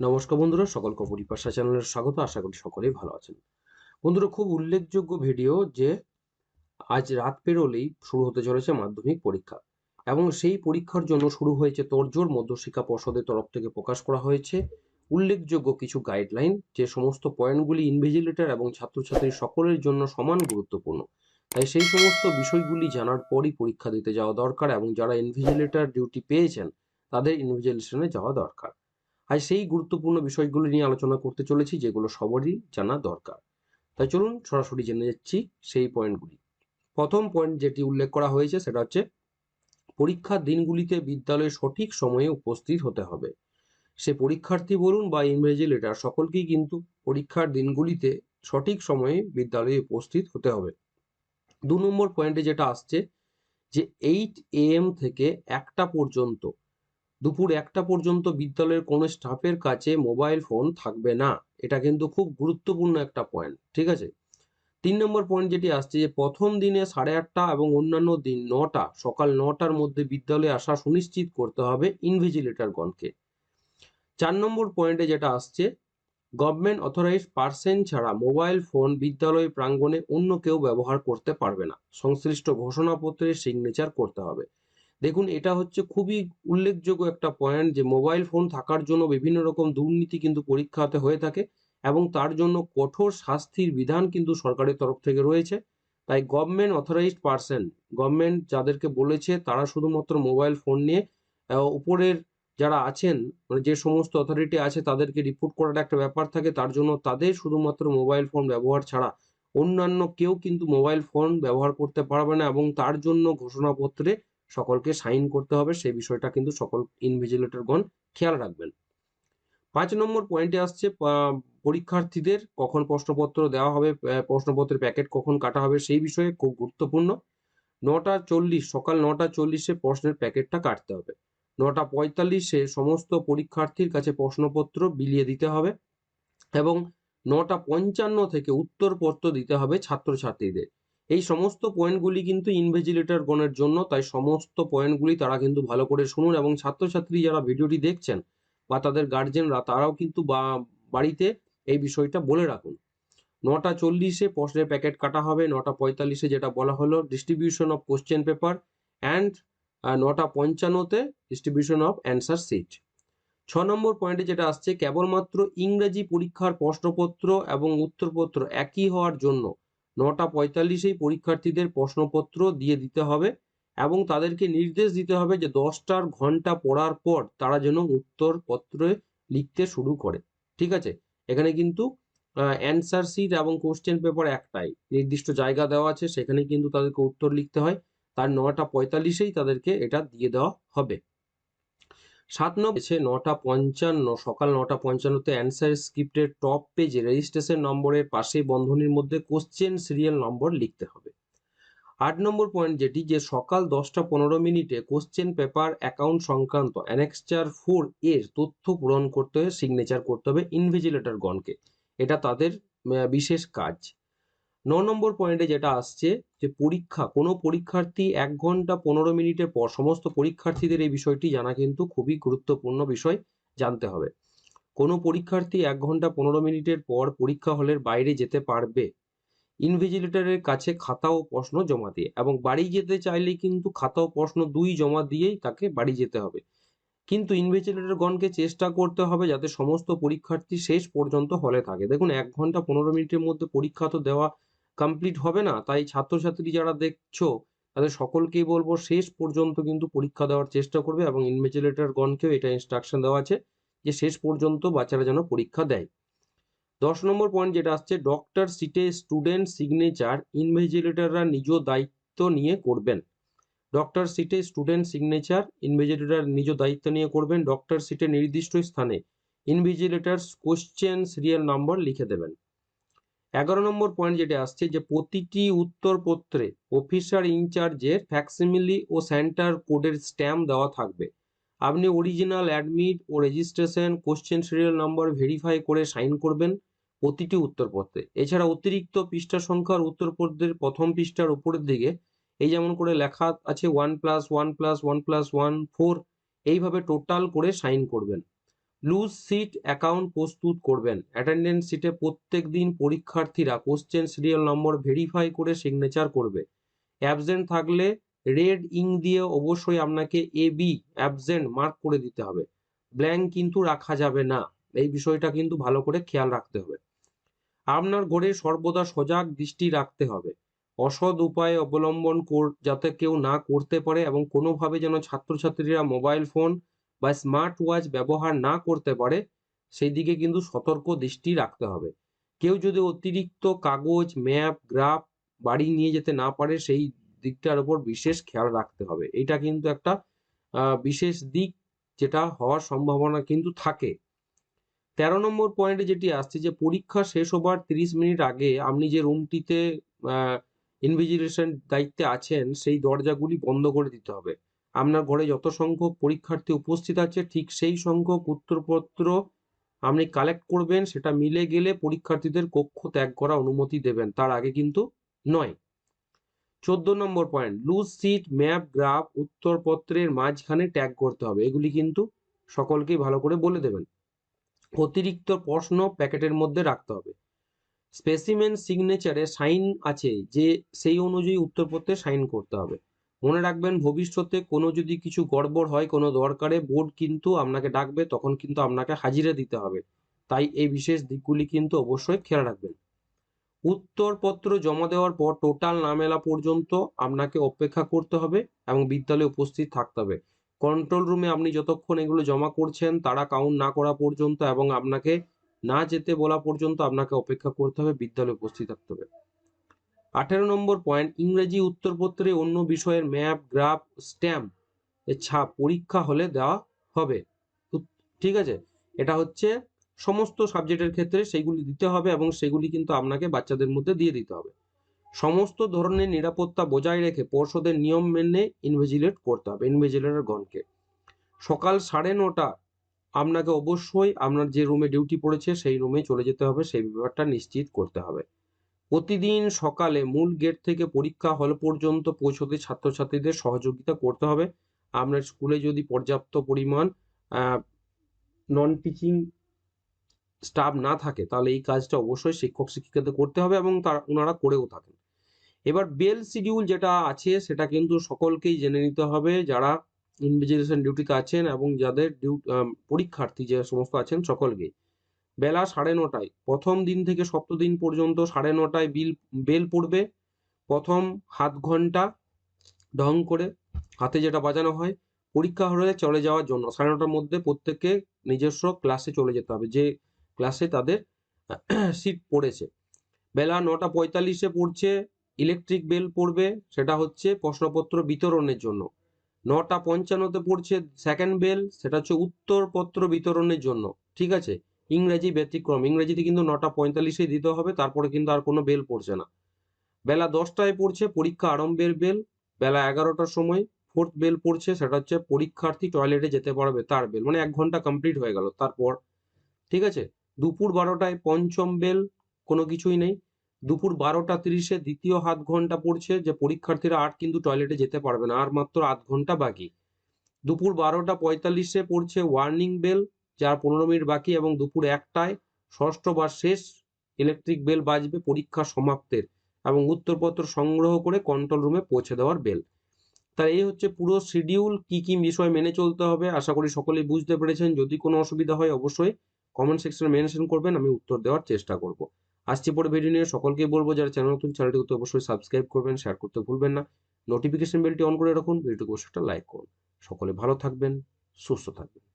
নমস্কার বন্ধুরা, সকলকে পরিপাশা চ্যানেলের স্বাগত, আশা করি সকলেই ভালো আছেন। বন্ধুরা, খুব উল্লেখযোগ্য ভিডিও যে আজ রাত পেরোলেই শুরু হতে চলেছে মাধ্যমিক পরীক্ষা এবং সেই পরীক্ষার জন্য শুরু হয়েছে তোড়জোড় মধ্যশিক্ষা পর্ষদের তরফ থেকে প্রকাশ করা হয়েছে। উল্লেখযোগ্য কিছু গাইডলাইন যে সমস্ত পয়েন্টগুলি ইনভিজিলেটর এবং ছাত্রছাত্রী সকলের জন্য সমান গুরুত্বপূর্ণ। তাই সেই সমস্ত বিষয়গুলি জানার পরই পরীক্ষা দিতে যাওয়া দরকার এবং যারা ইনভিজিলেটর ডিউটি পেয়েছেন, তাদের ইনভিজিলেশনে যাওয়া দরকার। আজ সেই গুরুত্বপূর্ণ বিষয়গুলি নিয়ে আলোচনা করতে চলেছি, যেগুলো সবারই জানা দরকার। তাই চলুন সরাসরি জেনে যাচ্ছি সেই পয়েন্টগুলি। প্রথম পয়েন্ট যেটি উল্লেখ করা হয়েছে সেটা হচ্ছে, পরীক্ষার দিনগুলিতে বিদ্যালয়ে সঠিক সময়ে উপস্থিত হতে হবে। সে পরীক্ষার্থী বলুন বা ইনভিজিলেটার সকলকেই কিন্তু পরীক্ষার দিনগুলিতে সঠিক সময়ে বিদ্যালয়ে উপস্থিত হতে হবে। দু নম্বর পয়েন্টে যেটা আসছে যে এইট এ এম থেকে একটা পর্যন্ত দুপুর একটা পর্যন্ত বিদ্যালয়ের কোনো স্টাফের কাছে মোবাইল ফোন থাকবে না। এটা কিন্তু খুব গুরুত্বপূর্ণ একটা পয়েন্ট ঠিক আছে? তিন নম্বর পয়েন্ট যেটি আসছে যে, প্রথম দিনে সাড়ে আটটা এবং অন্যান্য দিন নটা, সকাল নটার মধ্যে বিদ্যালয়ে আসা সুনিশ্চিত করতে হবে ইনভিজিলেটরগণকে চার নম্বর পয়েন্টে যেটা আসছে গভর্নমেন্ট অথরাইজ পার্সন ছাড়া মোবাইল ফোন বিদ্যালয় প্রাঙ্গণে অন্য কেউ ব্যবহার করতে পারবে না। সংশ্লিষ্ট ঘোষণাপত্রে সিগনেচার করতে হবে। দেখুন, এটা হচ্ছে খুবই উল্লেখযোগ্য একটা পয়েন্ট যে মোবাইল ফোন থাকার জন্য বিভিন্ন রকম দুর্নীতি কিন্তু পরীক্ষাতে হয়ে থাকে এবং তার জন্য কঠোর শাস্তির বিধান কিন্তু সরকারের তরফ থেকে রয়েছে। তাই গভর্নমেন্ট অথরাইজড পার্সন গভর্নমেন্ট যাদেরকে বলেছে তারা শুধুমাত্র মোবাইল ফোন নিয়ে উপরের যারা আছেন মানে যে সমস্ত অথরিটি আছে তাদেরকে রিপোর্ট করার একটা ব্যাপার থাকে, তার জন্য তাদের শুধুমাত্র মোবাইল ফোন ব্যবহার ছাড়া অন্যান্য কেউ কিন্তু মোবাইল ফোন ব্যবহার করতে পারবে না এবং তার জন্য ঘোষণাপত্রে সকলকে সাইন করতে হবে, সেই বিষয়টা কিন্তু সকল ইনভিজিলেটরগণ খেয়াল রাখবেন। পাঁচ নম্বর পয়েন্টে আসছে পরীক্ষার্থীদের কখন প্রশ্নপত্র দেওয়া হবে প্রশ্নপত্রের প্যাকেট কখন কাটা হবে, সেই বিষয়ে খুব গুরুত্বপূর্ণ। নটা চল্লিশ, সকাল নটা চল্লিশে প্রশ্নের প্যাকেটটা কাটতে হবে। নটা পঁয়তাল্লিশে সমস্ত পরীক্ষার্থীর কাছে প্রশ্নপত্র বিলিয়ে দিতে হবে এবং নটা পঞ্চান্ন থেকে উত্তরপত্র দিতে হবে ছাত্রছাত্রীদের। এই সমস্ত পয়েন্টগুলি কিন্তু ইনভেজিলেটর গণের জন্য, তাই সমস্ত পয়েন্টগুলি তারা কিন্তু ভালো করে শুনুন এবং ছাত্রছাত্রী যারা ভিডিওটি দেখছেন বা তাদের গার্জেনরা তারাও কিন্তু বা, বাড়িতে এই বিষয়টা বলে রাখুন। নটা চল্লিশে প্রশ্নের প্যাকেট কাটা হবে, নটা পঁয়তাল্লিশে যেটা বলা হলো distribution of question paper and নটা পঞ্চান্নতে ডিস্ট্রিবিউশন অফ অ্যান্সার সিট ছ নম্বর পয়েন্টে যেটা আসছে, কেবলমাত্র ইংরেজি পরীক্ষার প্রশ্নপত্র এবং উত্তরপত্র একই হওয়ার জন্য নটা পঁয়তাল্লিশেই পরীক্ষার্থীদের প্রশ্নপত্র দিয়ে দিতে হবে এবং তাদেরকে নির্দেশ দিতে হবে যে দশটার ঘণ্টা পড়ার পর তারা যেন উত্তরপত্রে লিখতে শুরু করে। ঠিক আছে? এখানে কিন্তু অ্যান্সার সিট এবং কোশ্চেন পেপার একটাই। নির্দিষ্ট জায়গা দেওয়া আছে, সেখানে কিন্তু তাদেরকে উত্তর লিখতে হয়। তার নটা পঁয়তাল্লিশেই তাদেরকে এটা দিয়ে দেওয়া হবে। সাত নম্বর নটা পঞ্চান্ন, সকাল নটা পঞ্চান্নতে অ্যান্সার স্ক্রিপ্টের টপ পেজে রেজিস্ট্রেশন নম্বরের পাশে বন্ধনীর মধ্যে কোশ্চেন সিরিয়াল নম্বর লিখতে হবে। আট নম্বর পয়েন্ট যেটি, যে সকাল দশটা পনেরো মিনিটে কোশ্চেন পেপার অ্যাকাউন্ট সংক্রান্ত অ্যানেক্সচার ফোর এর তথ্য পূরণ করতে হবে সিগনেচার করতে হবে ইনভিজিলেটরগণকে এটা তাদের বিশেষ কাজ। ন নম্বর পয়েন্টে যেটা আসছে যে পরীক্ষা, কোনো পরীক্ষার্থী এক ঘণ্টা পনেরো মিনিটের পর, সমস্ত পরীক্ষার্থীদের এই বিষয়টি জানা কিন্তু খুবই গুরুত্বপূর্ণ বিষয় জানতে হবে। কোনো পরীক্ষার্থী এক ঘণ্টা পনেরো মিনিটের পর পরীক্ষা হলের বাইরে যেতে পারবে। ইনভিজিলেটরের কাছে খাতা ও প্রশ্ন জমা দিয়ে এবং বাড়ি যেতে চাইলে কিন্তু খাতা ও প্রশ্ন দুই জমা দিয়েই তাকে বাড়ি যেতে হবে। কিন্তু ইনভিজিলেটরগণকে চেষ্টা করতে হবে যাতে সমস্ত পরীক্ষার্থী শেষ পর্যন্ত হলে থাকে। দেখুন, এক ঘণ্টা পনেরো মিনিটের মধ্যে পরীক্ষা তো দেওয়া কমপ্লিট হবে না। তাই ছাত্রছাত্রী যারা দেখছ, তাদের সকলকেই বলব শেষ পর্যন্ত কিন্তু পরীক্ষা দেওয়ার চেষ্টা করবে এবং ইনভিজিলেটর গণকেও এটা ইনস্ট্রাকশন দেওয়া আছে যে শেষ পর্যন্ত বাচ্চারা যেন পরীক্ষা দেয়। দশ নম্বর পয়েন্ট যেটা আসছে ডক্টর সিটে স্টুডেন্ট সিগনেচার ইনভিজিলেটররা নিজ দায়িত্ব নিয়ে করবেন। ডক্টর সিটে স্টুডেন্ট সিগনেচার ইনভিজিলেটর নিজ দায়িত্ব নিয়ে করবেন। ডক্টর সিটে নির্দিষ্ট স্থানে ইনভিজিলেটার্স কোশ্চেন সিরিয়াল নম্বর লিখে দেবেন। এগারো নম্বর পয়েন্ট যেটা আসছে যে প্রতিটি উত্তরপত্রে অফিসার ইনচার্জের ফ্যাক্সিমিলি ও সেন্টার কোডের স্ট্যাম্প দেওয়া থাকবে। আপনি অরিজিনাল অ্যাডমিট ও রেজিস্ট্রেশন কোশ্চেন সিরিয়াল নম্বর ভেরিফাই করে সাইন করবেন প্রতিটি উত্তরপত্রে। এছাড়া অতিরিক্ত পৃষ্ঠা সংখ্যার উত্তরপত্রের প্রথম পৃষ্ঠার উপরের দিকে এই যেমন করে লেখা আছে one plus one plus one plus one four এইভাবে টোটাল করে সাইন করবেন। লুজ সিট অ্যাকাউন্ট প্রস্তুত করবেন। অ্যাটেন্ডেন্স সিটে প্রত্যেক দিন পরীক্ষার্থীরা কোশ্চেন সিরিয়াল নম্বর ভেরিফাই করে সিগনেচার করবে। অ্যাবসেন্ট থাকলে রেড ইং দিয়ে অবশ্যই আপনাকে এ বি, অ্যাবসেন্ট মার্ক করে দিতে হবে। ব্ল্যাঙ্ক কিন্তু রাখা যাবে না। এই বিষয়টা কিন্তু ভালো করে খেয়াল রাখতে হবে। আপনার ঘরে সর্বদা সজাগ দৃষ্টি রাখতে হবে। অসৎ উপায় অবলম্বন যাতে কেউ না করতে পারে এবং কোনোভাবে যেন ছাত্রছাত্রীরা মোবাইল ফোন বা স্মার্ট ওয়াচ ব্যবহার না করতে পারে সেই দিকে কিন্তু সতর্ক দৃষ্টি রাখতে হবে। কেউ যদি অতিরিক্ত কাগজ ম্যাপ গ্রাফ বাড়ি নিয়ে যেতে না পারে, সেই দিকটার উপর বিশেষ খেয়াল রাখতে হবে। এটা কিন্তু একটা বিশেষ দিক যেটা হওয়ার সম্ভাবনা কিন্তু থাকে। তেরো নম্বর পয়েন্টে যেটি আসছে যে, পরীক্ষা শেষ হবার তিরিশ মিনিট আগে আপনি যে রুমটিতে ইনভিজিলেশন দায়িত্বে আছেন, সেই দরজাগুলি বন্ধ করে দিতে হবে। আপনার ঘরে যত সংখ্যক পরীক্ষার্থী উপস্থিত আছে, ঠিক সেই সংখ্যক উত্তরপত্র আপনি কালেক্ট করবেন, সেটা মিলে গেলে পরীক্ষার্থীদের কক্ষ ত্যাগ করা অনুমতি দেবেন। তার আগে কিন্তু নয়। চোদ্দ নম্বর point loose sheet map graph উত্তরপত্রের মাঝখানে ট্যাগ করতে হবে। এগুলি কিন্তু সকলকেই ভালো করে বলে দেবেন। অতিরিক্ত প্রশ্ন প্যাকেটের মধ্যে রাখতে হবে। স্পেসিমেন সিগনেচারে সাইন আছে যে, সেই অনুযায়ী উত্তরপত্রে সাইন করতে হবে। মনে রাখবেন, ভবিষ্যতে কোনো যদি কিছু গড়বড় হয় কোনো দরকারে, বোর্ড কিন্তু আপনাকে ডাকবে, তখন কিন্তু আপনাকে হাজিরা দিতে হবে। তাই এই বিশেষ দিকগুলি কিন্তু অবশ্যই খেয়াল রাখবেন। উত্তরপত্র জমা দেওয়ার পর টোটাল না মেলা পর্যন্ত আপনাকে অপেক্ষা করতে হবে এবং বিদ্যালয়ে উপস্থিত থাকতে হবে। কন্ট্রোল রুমে আপনি যতক্ষণ এগুলো জমা করছেন, তারা কাউন্ট না করা পর্যন্ত এবং আপনাকে না যেতে বলা পর্যন্ত আপনাকে অপেক্ষা করতে হবে, বিদ্যালয়ে উপস্থিত থাকতে হবে। আঠেরো নম্বর পয়েন্ট ইংরেজি উত্তরপত্রে অন্য বিষয়ের ম্যাপ গ্রাফ স্ট্যাম্প এর ছাপ পরীক্ষা হলে দেওয়া হবে। ঠিক আছে? এটা হচ্ছে সমস্ত সাবজেক্টের ক্ষেত্রে সেইগুলি দিতে হবে এবং সেগুলি কিন্তু আপনাকে বাচ্চাদের মধ্যে দিয়ে দিতে হবে। সমস্ত ধরনের নিরাপত্তা বজায় রেখে পর্ষদের নিয়ম মেনে ইনভেজিলেট করতে হবে ইনভেজিলেটর গণকে। সকাল সাড়ে নটা আপনাকে অবশ্যই আপনার যে রুমে ডিউটি পড়েছে সেই রুমে চলে যেতে হবে, সেই ব্যাপারটা নিশ্চিত করতে হবে। প্রতিদিন সকালে মূল গেট থেকে পরীক্ষা হল পর্যন্ত পৌঁছতে ছাত্রছাত্রীদের সহযোগিতা করতে হবে। আপনার স্কুলে যদি পর্যাপ্ত পরিমাণ নন টিচিং স্টাফ না থাকে, তাহলে এই কাজটা অবশ্যই শিক্ষক, শিক্ষিকাদের করতে হবে এবং তারা, ওনারা করেও থাকেন। এবার বেল শিডিউল যেটা আছে, সেটা কিন্তু সকলকেই জেনে নিতে হবে। যারা ইনভিজিলেশন ডিউটিতে আছেন এবং যাদের ডিউ পরীক্ষার্থী যে সমস্ত আছেন, সকলকেই। বেলা সাড়ে নটায়। প্রথম দিন থেকে সপ্তম দিন পর্যন্ত সাড়ে নটায় বিল, বেল পড়বে। প্রথম হাত ঘণ্টা ঢং করে হাতে যেটা বাজানো হয়, পরীক্ষা হলে চলে যাওয়ার জন্য। সাড়ে নটার মধ্যে প্রত্যেককে নিজস্ব ক্লাসে চলে যেতে হবে। যে ক্লাসে তাদের সিট পড়েছে। বেলা নটা পঁয়তাল্লিশে পড়ছে, ইলেকট্রিক বেল পড়বে, সেটা হচ্ছে প্রশ্নপত্র বিতরণের জন্য। নটা পঞ্চান্নতে পড়ছে সেকেন্ড বেল, সেটা হচ্ছে উত্তরপত্র বিতরণের জন্য। ঠিক আছে? ইংরেজি ব্যতিক্রম। ইংরেজিতে কিন্তু নটা পঁয়তাল্লিশে দিতে হবে, তারপরে কিন্তু আর কোনো বেল পড়ছে না। বেলা দশটায় পড়ছে পরীক্ষা আরম্ভের বেল, বেলা এগারোটার সময় ফোর্থ বেল পড়ছে, সেটা হচ্ছে পরীক্ষার্থী টয়লেটে যেতে পারবে তার বেল মানে এক ঘণ্টা কমপ্লিট হয়ে গেল তারপর। ঠিক আছে? দুপুর বারোটায় পঞ্চম বেল, কোনো কিছুই নেই। দুপুর বারোটা তিরিশে দ্বিতীয় হাত ঘণ্টা পড়ছে, যে পরীক্ষার্থীরা আর কিন্তু টয়লেটে যেতে পারবে না, আর মাত্র আধ ঘণ্টা বাকি। দুপুর বারোটা পঁয়তাল্লিশে পড়ছে ওয়ার্নিং বেল যার পনেরো মিনিট বাকি এবং দুপুর একটায় ষষ্ঠ বা শেষ ইলেকট্রিক বেল বাজবে পরীক্ষা সমাপ্তের এবং উত্তরপত্র সংগ্রহ করে কন্ট্রোল রুমে পৌঁছে দেওয়ার বেল তাই এই হচ্ছে পুরো শিডিউল কি কি বিষয় মেনে চলতে হবে, আশা করি সকলেই বুঝতে পেরেছেন। যদি কোনো অসুবিধা হয় অবশ্যই কমেন্ট সেকশনে মেনশন করবেন, আমি উত্তর দেওয়ার চেষ্টা করব। আসছি পরে ভিডিও নিয়ে সকলকে বলব, যারা চ্যানেল নতুন চ্যানেলটি করতে অবশ্যই সাবস্ক্রাইব করবেন শেয়ার করতে ভুলবেন না। নোটিফিকেশন বেলটি অন করে রাখুন ভিডিওটি অবশ্যই একটা লাইক করুন। সকলে ভালো থাকবেন, সুস্থ থাকবেন।